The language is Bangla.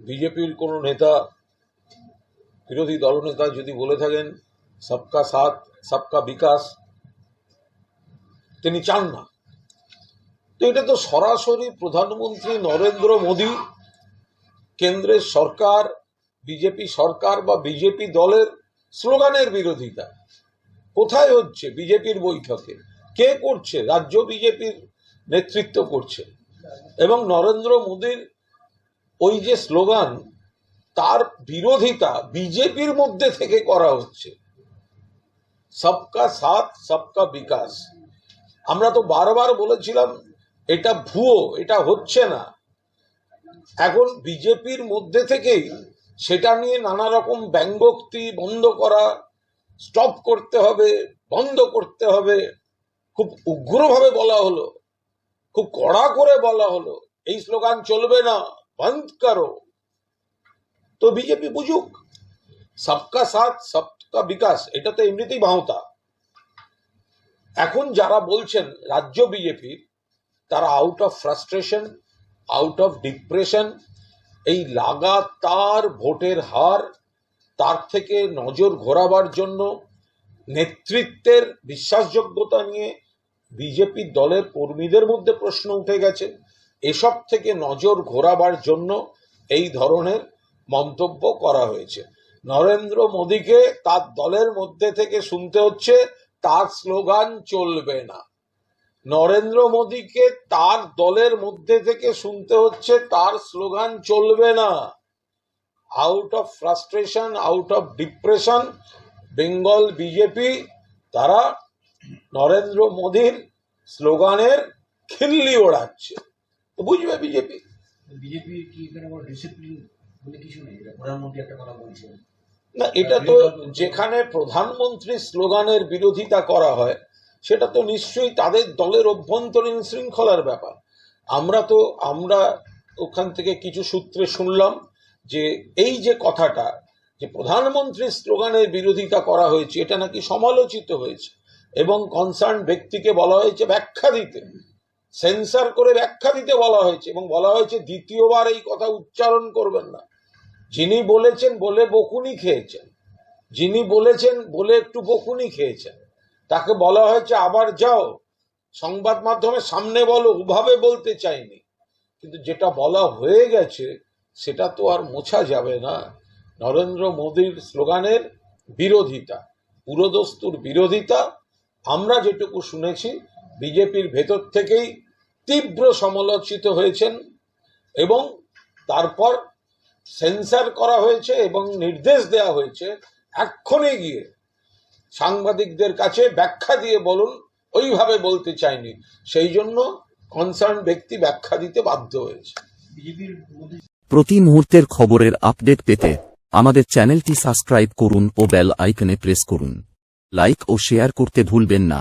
বিজেপির কোনো নেতা বিরোধী দলনেতা যদি বলে থাকেন, সবকা সাথ, সবকা বিকাশ তিনি চান না। তো এটা তো সরাসরি প্রধানমন্ত্রী নরেন্দ্র মোদী, কেন্দ্রের সরকার, বিজেপি সরকার বা বিজেপি দলের স্লোগানের বিরোধিতা। কোথায় হচ্ছে বিজেপির বৈঠকে? কে করছে? রাজ্য বিজেপির নেতৃত্ব করছে? এবং নরেন্দ্র মোদীর ওই যে স্লোগান, তার বিরোধিতা বিজেপির মধ্যে থেকে করা হচ্ছে। সবকা সাথ, সবকা বিকাশ। আমরা তো বারবার বলেছিলাম, এটা ভুয়ো, এটা হচ্ছে না। এখন বিজেপির মধ্যে থেকেই সেটা নিয়ে নানা রকম ব্যঙ্গোক্তি বন্ধ করা, স্টপ করতে হবে, বন্ধ করতে হবে, খুব উগ্রভাবে বলা হলো, খুব কড়া করে বলা হলো, এই স্লোগান চলবে না। বন্ধ করো তো বিজেপি বুঝুক সবকা সাথ সবকা বিকাশ এটা তো এমনিতেই ভাঁওতা। এখন যারা বলছেন রাজ্য বিজেপির তারা out of frustration out of depression এই লাগাতার ভোটের হার, তার থেকে নজর ঘোরাবার জন্য নেতৃত্বের বিশ্বাসযোগ্যতা নিয়ে বিজেপি দলের কর্মীদের মধ্যে প্রশ্ন উঠে গেছে। এসব থেকে নজর ঘোরাবার জন্য এই ধরনের মন্তব্য করা হয়েছে। নরেন্দ্র মোদীকে তার দলের মধ্যে থেকে শুনতে হচ্ছে, তার স্লোগান চলবে না। নরেন্দ্র মোদীকে তার দলের মধ্যে থেকে শুনতে হচ্ছে, তার স্লোগান চলবে না। Out of frustration out of depression Bengal BJP তারা নরেন্দ্র মোদীর স্লোগানের খিল্লি ওড়াচ্ছে। তো বুঝবে বিজেপি। বিজেপির কি এখানে ডিসিপ্লিন বলে কিছু নেই? প্রধানমন্ত্রী একটা কথা বলছেন। না এটা তো যেখানে প্রধানমন্ত্রীর স্লোগানের বিরোধিতা করা হয় সেটা তো নিশ্চয়ই তাদের দলের অভ্যন্তরীণ শৃঙ্খলার ব্যাপার। আমরা তো আমরা ওখান থেকে কিছু সূত্রে শুনলাম যে এই যে কথাটা যে প্রধানমন্ত্রীর স্লোগানের বিরোধিতা করা হয়েছে এটা নাকি সমালোচিত হয়েছে এবং কনসার্ন ব্যক্তিকে বলা হয়েছে ব্যাখ্যা দিতে। সেন্সার করে ব্যাখ্যা দিতে বলা হয়েছে এবং বলা হয়েছে দ্বিতীয়বার এই কথা উচ্চারণ করবেন না। যিনি বলেছেন বলে বকুনি খেয়েছেন। যিনি বলেছেন বলে একটু বকুনি খেয়েছেন। তাকে বলা হয়েছে, আবার যাও, সংবাদ মাধ্যমে সামনে বলো, ওভাবে বলতে চাইনি। কিন্তু যেটা বলা হয়ে গেছে, সেটা তো আর মোছা যাবে না। নরেন্দ্র মোদীর স্লোগানের বিরোধিতা, পুরোদস্তুর বিরোধিতা, আমরা যেটুকু শুনেছি বিজেপির ভেতর থেকেই তীব্র সমালোচিত হয়েছেন এবং তারপর সেন্সার করা হয়েছে এবং নির্দেশ দেওয়া হয়েছে এক্ষণে গিয়ে সাংবাদিকদের কাছে ব্যাখ্যা দিয়ে বলুন, ওইভাবে বলতে চাইনি। সেই জন্য কনসার্ন ব্যক্তি ব্যাখ্যা দিতে বাধ্য হয়েছে। প্রতি মুহূর্তের খবরের আপডেট পেতে আমাদের চ্যানেলটি সাবস্ক্রাইব করুন ও বেল আইকনে প্রেস করুন। লাইক ও শেয়ার করতে ভুলবেন না।